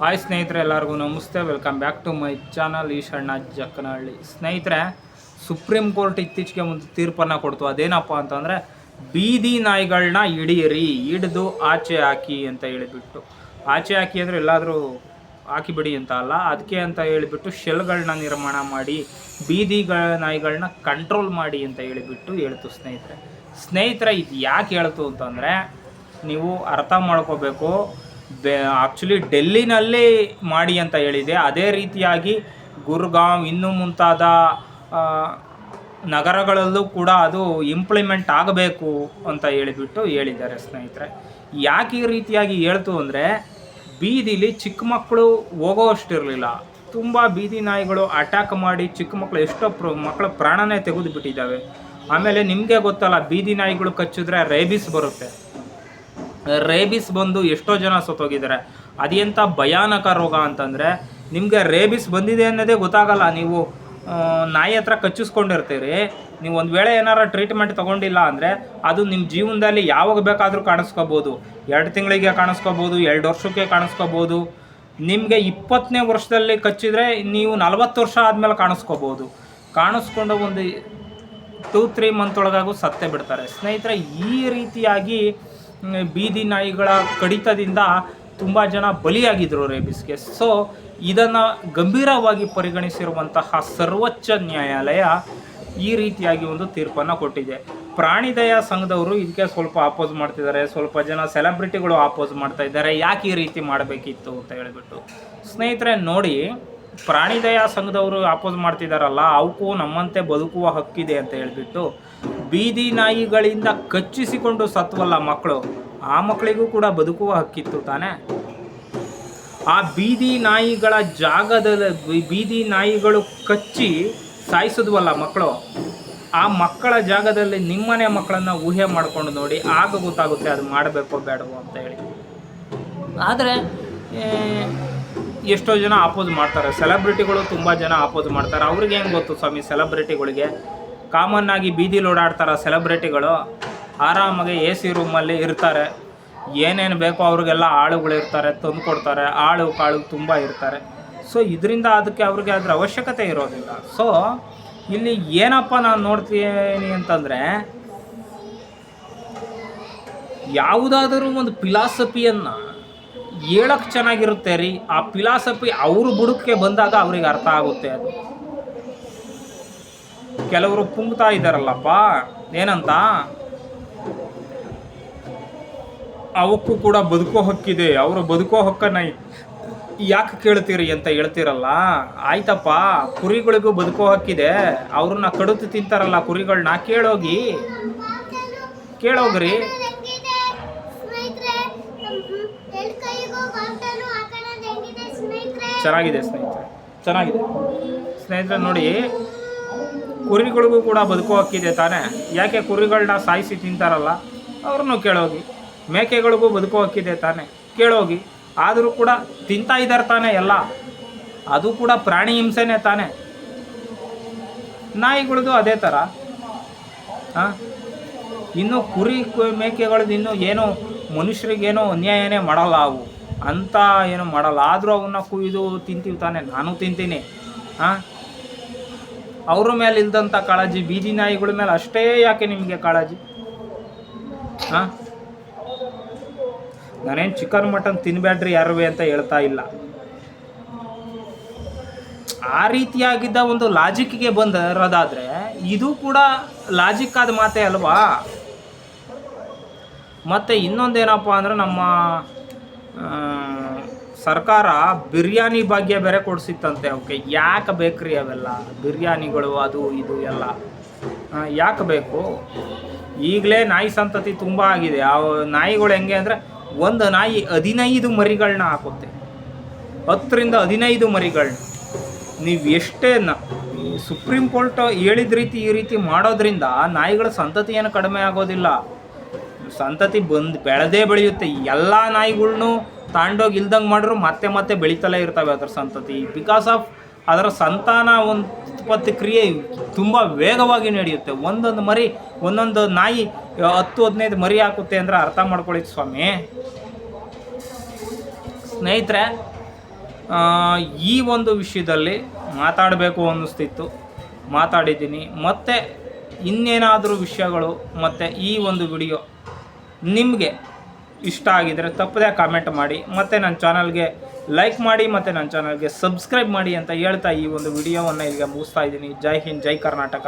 Hi ಸ್ನೇಹಿತರೆ ಎಲ್ಲರಿಗೂ ನಮಸ್ತೆ welcome back to my channel Eshanna Jakkanahalli. ಸ್ನೇಹಿತರೆ ಸುಪ್ರೀಂ ಕೋರ್ಟ್ ಇತ್ತೀಚೆಗೆ ಒಂದು ತೀರ್ಪನ್ನು ಕೊಡ್ತು. ಅದೇನಪ್ಪ ಅಂತಂದರೆ, ಬೀದಿ ನಾಯಿಗಳನ್ನ ಹಿಡಿಯಿರಿ, ಹಿಡಿದು ಆಚೆ ಹಾಕಿ ಅಂತ ಹೇಳಿಬಿಟ್ಟು. ಆಚೆ ಹಾಕಿ ಅಂದರೆ ಎಲ್ಲಾದರೂ ಹಾಕಿಬಿಡಿ ಅಂತ ಅಲ್ಲ ಅದಕ್ಕೆ ಅಂತ ಹೇಳಿಬಿಟ್ಟು ಶೆಲ್ಗಳನ್ನ ನಿರ್ಮಾಣ ಮಾಡಿ ಬೀದಿಗಳ ನಾಯಿಗಳನ್ನ ಕಂಟ್ರೋಲ್ ಮಾಡಿ ಅಂತ ಹೇಳಿಬಿಟ್ಟು ಹೇಳ್ತು ಸ್ನೇಹಿತರೆ. ಸ್ನೇಹಿತರೆ ಇದು ಯಾಕೆ ಹೇಳ್ತು ಅಂತಂದರೆ, ನೀವು ಅರ್ಥ ಮಾಡ್ಕೋಬೇಕು. ಬೆ ಆ್ಯಕ್ಚುಲಿ ಡೆಲ್ಲಿನಲ್ಲಿ ಮಾಡಿ ಅಂತ ಹೇಳಿದೆ. ಅದೇ ರೀತಿಯಾಗಿ ಗುರ್ಗಾಂವ್ ಇನ್ನೂ ಮುಂತಾದ ನಗರಗಳಲ್ಲೂ ಕೂಡ ಅದು ಇಂಪ್ಲಿಮೆಂಟ್ ಆಗಬೇಕು ಅಂತ ಹೇಳಿಬಿಟ್ಟು ಹೇಳಿದ್ದಾರೆ ಸ್ನೇಹಿತರೆ. ಯಾಕೆ ಈ ರೀತಿಯಾಗಿ ಹೇಳ್ತು ಅಂದರೆ, ಬೀದಿಲಿ ಚಿಕ್ಕ ಮಕ್ಕಳು ಹೋಗೋವಷ್ಟಿರಲಿಲ್ಲ. ತುಂಬ ಬೀದಿ ನಾಯಿಗಳು ಅಟ್ಯಾಕ್ ಮಾಡಿ ಚಿಕ್ಕ ಮಕ್ಕಳು ಎಷ್ಟೋ ಪ್ರ ಮಕ್ಕಳ ಪ್ರಾಣನೇ ತೆಗೆದುಬಿಟ್ಟಿದ್ದಾವೆ. ಆಮೇಲೆ ನಿಮಗೆ ಗೊತ್ತಲ್ಲ, ಬೀದಿ ನಾಯಿಗಳು ಕಚ್ಚಿದ್ರೆ ರೇಬಿಸ್ ಬರುತ್ತೆ. ರೇಬಿಸ್ ಬಂದು ಎಷ್ಟೋ ಜನ ಸತ್ತೋಗಿದ್ದಾರೆ. ಅದೆಂಥ ಭಯಾನಕ ರೋಗ ಅಂತಂದರೆ ನಿಮಗೆ ರೇಬಿಸ್ ಬಂದಿದೆ ಅನ್ನೋದೇ ಗೊತ್ತಾಗಲ್ಲ. ನೀವು ನಾಯಿ ಹತ್ರ ಕಚ್ಚಿಸ್ಕೊಂಡಿರ್ತೀರಿ. ನೀವು ಒಂದು ವೇಳೆ ಏನಾರ ಟ್ರೀಟ್ಮೆಂಟ್ ತೊಗೊಂಡಿಲ್ಲ ಅಂದರೆ ಅದು ನಿಮ್ಮ ಜೀವನದಲ್ಲಿ ಯಾವಾಗ ಬೇಕಾದರೂ ಕಾಣಿಸ್ಕೋಬೋದು. ಎರಡು ತಿಂಗಳಿಗೆ ಕಾಣಿಸ್ಕೋಬೋದು, ಎರಡು ವರ್ಷಕ್ಕೆ ಕಾಣಿಸ್ಕೋಬೋದು. ನಿಮಗೆ ಇಪ್ಪತ್ತನೇ ವರ್ಷದಲ್ಲಿ ಕಚ್ಚಿದರೆ ನೀವು ನಲವತ್ತು ವರ್ಷ ಆದಮೇಲೆ ಕಾಣಿಸ್ಕೋಬೋದು. ಕಾಣಿಸ್ಕೊಂಡು ಒಂದು ಟೂ ತ್ರೀ ಮಂತ್ ಒಳಗಾಗೂ ಸತ್ತೇ ಬಿಡ್ತಾರೆ. ಸ್ನೇಹಿತರೆ, ಈ ರೀತಿಯಾಗಿ ಬೀದಿ ನಾಯಿಗಳ ಕಡಿತದಿಂದ ತುಂಬ ಜನ ಬಲಿಯಾಗಿದ್ದರು ರೇಬಿಸ್ಗೆ ಸೊ ಇದನ್ನು ಗಂಭೀರವಾಗಿ ಪರಿಗಣಿಸಿರುವಂತಹ ಸರ್ವೋಚ್ಚ ನ್ಯಾಯಾಲಯ ಈ ರೀತಿಯಾಗಿ ಒಂದು ತೀರ್ಪನ್ನು ಕೊಟ್ಟಿದೆ. ಪ್ರಾಣಿದಯ ಸಂಘದವರು ಇದಕ್ಕೆ ಸ್ವಲ್ಪ ಆಪೋಸ್ ಮಾಡ್ತಿದ್ದಾರೆ. ಸ್ವಲ್ಪ ಜನ ಸೆಲೆಬ್ರಿಟಿಗಳು ಆಪೋಸ್ ಮಾಡ್ತಾ ಇದ್ದಾರೆ. ಯಾಕೆ ಈ ರೀತಿ ಮಾಡಬೇಕಿತ್ತು ಅಂತ ಹೇಳಿಬಿಟ್ಟು. ಸ್ನೇಹಿತರೆ, ನೋಡಿ, ಪ್ರಾಣಿದಯ ಸಂಘದವರು ಆಪೋಸ್ ಮಾಡ್ತಿದ್ದಾರಲ್ಲ ಅವಕ್ಕೂ ನಮ್ಮಂತೆ ಬದುಕುವ ಹಕ್ಕಿದೆ ಅಂತ ಹೇಳಿಬಿಟ್ಟು ಬೀದಿ ನಾಯಿಗಳಿಂದ ಕಚ್ಚಿಸಿಕೊಂಡು ಸತ್ವಲ್ಲ ಮಕ್ಕಳು. ಆ ಮಕ್ಕಳಿಗೂ ಕೂಡ ಬದುಕುವ ಹಕ್ಕಿತ್ತು ತಾನೇ? ಆ ಬೀದಿ ನಾಯಿಗಳ ಜಾಗದಲ್ಲಿ ಬೀದಿ ನಾಯಿಗಳು ಕಚ್ಚಿ ಸಾಯಿಸಿದ್ವಲ್ಲ ಮಕ್ಕಳು. ಆ ಮಕ್ಕಳ ಜಾಗದಲ್ಲಿ ನಿಮ್ಮನೆ ಮಕ್ಕಳನ್ನ ಊಹೆ ಮಾಡ್ಕೊಂಡು ನೋಡಿ ಆಗ ಗೊತ್ತಾಗುತ್ತೆ ಅದು ಮಾಡಬೇಕೋ ಬೇಡವೋ ಅಂತ ಹೇಳಿ. ಆದರೆ ಎಷ್ಟೋ ಜನ ಅಪೋಸ್ ಮಾಡ್ತಾರೆ. ಸೆಲೆಬ್ರಿಟಿಗಳು ತುಂಬ ಜನ ಅಪೋಸ್ ಮಾಡ್ತಾರೆ. ಅವ್ರಿಗೆ ಏನು ಗೊತ್ತು ಸ್ವಾಮಿ, ಸೆಲೆಬ್ರಿಟಿಗಳಿಗೆ? ಕಾಮನ್ ಆಗಿ ಬೀದಿಲಿ ಓಡಾಡ್ತಾರೆ ಸೆಲೆಬ್ರಿಟಿಗಳು, ಆರಾಮಾಗಿ ಎ ಸಿ ರೂಮಲ್ಲಿ ಇರ್ತಾರೆ. ಏನೇನು ಬೇಕೋ ಅವ್ರಿಗೆಲ್ಲ ಆಳುಗಳು ಇರ್ತಾರೆ, ತಂದು ಕೊಡ್ತಾರೆ. ಆಳು ಕಾಳು ತುಂಬ ಇರ್ತಾರೆ. ಸೊ ಇದರಿಂದ ಅದಕ್ಕೆ ಅವ್ರಿಗೆ ಅದರ ಅವಶ್ಯಕತೆ ಇರೋದಿಲ್ಲ. ಸೊ ಇಲ್ಲಿ ಏನಪ್ಪ ನಾನು ನೋಡ್ತೀನಿ ಅಂತಂದರೆ, ಯಾವುದಾದರೂ ಒಂದು ಫಿಲಾಸಫಿಯನ್ನು ಹೇಳಕ್ಕೆ ಚೆನ್ನಾಗಿರುತ್ತೆ ರೀ. ಆ ಫಿಲಾಸಫಿ ಅವ್ರ ಬುಡಕ್ಕೆ ಬಂದಾಗ ಅವ್ರಿಗೆ ಅರ್ಥ ಆಗುತ್ತೆ ಅದು. ಕೆಲವರು ಪುಂಗ್ತಾ ಇದ್ದಾರಲ್ಲಪ್ಪ, ಏನಂತ? ಅವಕ್ಕೂ ಕೂಡ ಬದುಕೋ ಹಕ್ಕಿದೆ, ಅವರು ಬದುಕೋ ಹಕ್ಕನ್ನ ಯಾಕೆ ಕೇಳ್ತೀರಿ ಅಂತ ಹೇಳ್ತೀರಲ್ಲ? ಆಯ್ತಪ್ಪ, ಕುರಿಗಳಿಗೂ ಬದುಕೋ ಹಕ್ಕಿದೆ, ಅವ್ರನ್ನ ಕಡುತು ತಿಂತಾರಲ್ಲ ಕುರಿಗಳನ್ನ ಕೇಳೋಗಿ. ಕೇಳೋಗ್ರಿ. ಚೆನ್ನಾಗಿದೆ ಸ್ನೇಹಿತರೆ. ಚೆನ್ನಾಗಿದೆ. ಸ್ನೇಹಿತರೆ ನೋಡಿ ಕುರಿಗಳಿಗೂ ಕೂಡ ಬದುಕೋ ಹಕ್ಕಿದೆ ತಾನೇ. ಯಾಕೆ ಕುರಿಗಳನ್ನ ಸಾಯಿಸಿ ತಿಂತಾರಲ್ಲ? ಅವ್ರನ್ನೂ ಕೇಳೋಗಿ. ಮೇಕೆಗಳಿಗೂ ಬದುಕೋ ಹಕ್ಕಿದೆ ತಾನೇ. ಕೇಳೋಗಿ. ಆದರೂ ಕೂಡ ತಿಂತಾ ಇದ್ದಾರೆ ತಾನೇ ಎಲ್ಲ. ಅದು ಕೂಡ ಪ್ರಾಣಿ ಹಿಂಸೆನೇ ತಾನೇ. ನಾಯಿಗಳದು ಅದೇ ಥರ. ಹಾಂ ಇನ್ನು ಕುರಿ ಮೇಕೆಗಳದ್ದು ಇನ್ನೂ ಏನೋ ಮನುಷ್ಯರಿಗೇನೋ ಅನ್ಯಾಯನೇ ಮಾಡಲ್ಲ ಅವು. ಅಂತ ಏನು ಮಾಡಲ್ಲ. ಆದರೂ ಅವನ್ನ ಕುಯ್ದು ತಿಂತೀವಿ ತಾನೇ. ನಾನು ತಿಂತೀನಿ. ಹಾಂ ಅವ್ರ ಮೇಲೆ ಇಲ್ದಂಥ ಕಾಳಜಿ, ಬೀದಿ ನಾಯಿಗಳ ಮೇಲೆ ಅಷ್ಟೇ ಯಾಕೆ ನಿಮಗೆ ಕಾಳಜಿ? ಹಾಂ? ನಾನೇನು ಚಿಕನ್ ಮಟನ್ ತಿನ್ಬೇಡ್ರಿ ಯಾರುವೆ ಅಂತ ಹೇಳ್ತಾ ಇಲ್ಲ. ಆ ರೀತಿಯಾಗಿದ್ದ ಒಂದು ಲಾಜಿಕ್ಗೆ ಬಂದಿರೋದಾದರೆ ಇದು ಕೂಡ ಲಾಜಿಕ್ ಆದ ಮಾತೇ ಅಲ್ವಾ? ಮತ್ತು ಇನ್ನೊಂದೇನಪ್ಪ ಅಂದರೆ ನಮ್ಮ ಸರ್ಕಾರ ಬಿರಿಯಾನಿ ಭಾಗ್ಯ ಬೇರೆ ಕೊಡಿಸಿತ್ತಂತೆ. ಅವಕ್ಕೆ ಯಾಕೆ ಬೇಕ್ರಿ ಅವೆಲ್ಲ? ಬಿರಿಯಾನಿಗಳು, ಅದು, ಇದು ಎಲ್ಲ. ಯಾಕೆ ಬೇಕು? ಈಗಲೇ ನಾಯಿ ಸಂತತಿ ತುಂಬ ಆಗಿದೆ. ಆ ನಾಯಿಗಳು ಹೆಂಗೆ ಅಂದರೆ ಒಂದು ನಾಯಿ ಹದಿನೈದು ಮರಿಗಳನ್ನ ಹಾಕುತ್ತೆ. ಹತ್ತರಿಂದ ಹದಿನೈದು ಮರಿಗಳನ್ನ ನೀವು ಎಷ್ಟೇ ನ, ಸುಪ್ರೀಂ ಕೋರ್ಟ್ ಹೇಳಿದ ರೀತಿ ಈ ರೀತಿ ಮಾಡೋದ್ರಿಂದ ನಾಯಿಗಳ ಸಂತತಿ ಏನು ಕಡಿಮೆ ಆಗೋದಿಲ್ಲ. ಸಂತತಿ ಬಂದು ಬೆಳೆದೇ ಬೆಳೆಯುತ್ತೆ. ಎಲ್ಲ ನಾಯಿಗಳ್ನು ತಾಂಡೋಗಿ ಇಲ್ದಂಗೆ ಮಾಡಿದ್ರು ಮತ್ತೆ ಮತ್ತೆ ಬೆಳೀತಲೇ ಇರ್ತವೆ ಅದರ ಸಂತತಿ. ಬಿಕಾಸ್ ಆಫ್ ಅದರ ಸಂತಾನ ಒಂದು ಉತ್ಪತ್ತಿ ಕ್ರಿಯೆ ತುಂಬ ವೇಗವಾಗಿ ನಡೆಯುತ್ತೆ. ಒಂದೊಂದು ಮರಿ, ಒಂದೊಂದು ನಾಯಿ ಹತ್ತು, ಹದಿನೈದು ಮರಿ ಹಾಕುತ್ತೆ ಅಂದರೆ ಅರ್ಥ ಮಾಡ್ಕೊಳ್ಳಿ ಸ್ವಾಮಿ. ಸ್ನೇಹಿತರೆ ಈ ಒಂದು ವಿಷಯದಲ್ಲಿ ಮಾತಾಡಬೇಕು ಅನ್ನಿಸ್ತಿತ್ತು. ಮಾತಾಡಿದ್ದೀನಿ. ಮತ್ತು ಇನ್ನೇನಾದರೂ ವಿಷಯಗಳು, ಮತ್ತು ಈ ಒಂದು ವಿಡಿಯೋ ನಿಮಗೆ ಇಷ್ಟ ಆಗಿದರೆ ತಪ್ಪದೇ ಕಾಮೆಂಟ್ ಮಾಡಿ. ಮತ್ತು ನನ್ನ ಚಾನಲ್ಗೆ ಲೈಕ್ ಮಾಡಿ, ಮತ್ತು ನನ್ನ ಚಾನಲ್ಗೆ ಸಬ್ಸ್ಕ್ರೈಬ್ ಮಾಡಿ ಅಂತ ಹೇಳ್ತಾ ಈ ಒಂದು ವಿಡಿಯೋವನ್ನು ಇಲ್ಲಿಗೆ ಮುಗಿಸ್ತಾ ಇದ್ದೀನಿ. ಜೈ ಹಿಂದ್, ಜೈ ಕರ್ನಾಟಕ,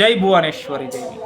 ಜೈ ಭುವನೇಶ್ವರಿ ದೇವಿ.